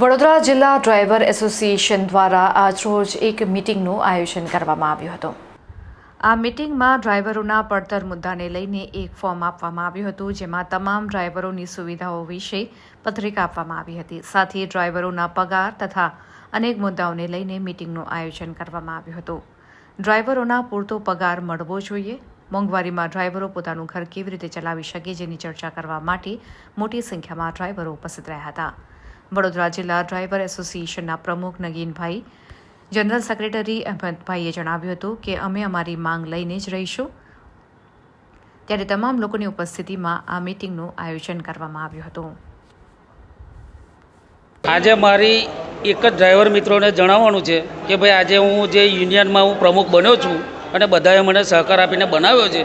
વડોદરા જિલ્લા driver association દ્વારા આજરોજ એક મિટિંગનું આયોજન કરવામાં આવ્યું હતું. આ મિટિંગમાં ડ્રાઈવરોના પડતર મુદ્દાને લઈને એક ફોર્મ આપવામાં આવ્યું હતું, જેમાં તમામ ડ્રાઈવરોની સુવિધાઓ વિશે પત્રિકા આપવામાં આવી હતી. સાથે ડ્રાઈવરોના પગાર તથા અનેક મુદ્દાઓને લઈને મિટિંગનું આયોજન કરવામાં આવ્યું હતું. ડ્રાઈવરોના પૂરતો પગાર મળવો જોઈએ. મોંઘવારીમાં ડ્રાઈવરો પોતાનું ઘર કેવી રીતે ચલાવી શકે, જેની ચર્ચા કરવા માટે મોટી સંખ્યામાં ડ્રાઈવરો ઉપસ્થિત રહ્યા હતા. વડોદરા જિલ્લા ડ્રાઈવર એસોસિએશનના પ્રમુખ નગીનભાઈ. જનરલ સેક્રેટરી અહેમદભાઈએ જણાવ્યું હતું કે, અમે અમારી માંગ લઈને જ રહીશું. ત્યારે તમામ લોકોની ઉપસ્થિતિમાં આ મિટિંગનું આયોજન કરવામાં આવ્યું હતું. આજે મારી એક જ ડ્રાઈવર મિત્રોને જણાવવાનું છે કે, ભાઈ, આજે હું જે યુનિયનમાં હું પ્રમુખ બન્યો છું અને બધાએ મને સહકાર આપીને બનાવ્યો છે,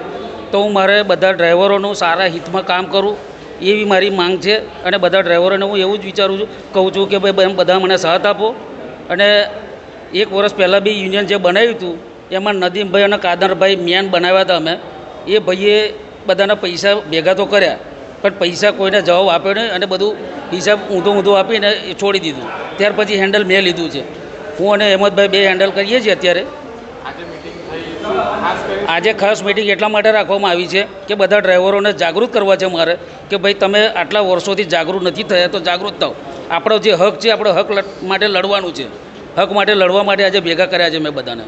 તો હું મારે બધા ડ્રાઈવરોનું સારા હિતમાં કામ કરું એવી મારી માંગ છે અને બધા ડ્રાઈવરોને હું એવું જ વિચારું છું, કહું છું કે ભાઈ બધા મને સાથ આપો. અને એક વર્ષ પહેલાં બી યુનિયન જે બનાવ્યું હતું, એમાં નદીમભાઈ અને કાદરભાઈ મેન બનાવ્યા હતા અમે. એ ભાઈએ બધાના પૈસા ભેગા તો કર્યા, પણ પૈસા કોઈને જવાબ આપ્યો નહીં અને બધું હિસાબ ઊંધું ઊંધું આપીને એ છોડી દીધું. ત્યાર પછી હેન્ડલ મેં લીધું છે. હું અને અહેમદભાઈ બે હેન્ડલ કરીએ છીએ અત્યારે. આજે ખાસ મિટિંગ એટલા માટે રાખવામાં આવી છે કે બધા ડ્રાઈવરોને જાગૃત કરવા છે મારે કે ભાઈ, તમે આટલા વર્ષોથી જાગૃત નથી થયા તો જાગૃત થાઓ. આપણો જે હક છે, આપણો હક માટે લડવાનું છે. હક માટે લડવા માટે આજે ભેગા કર્યા છે મેં બધાને.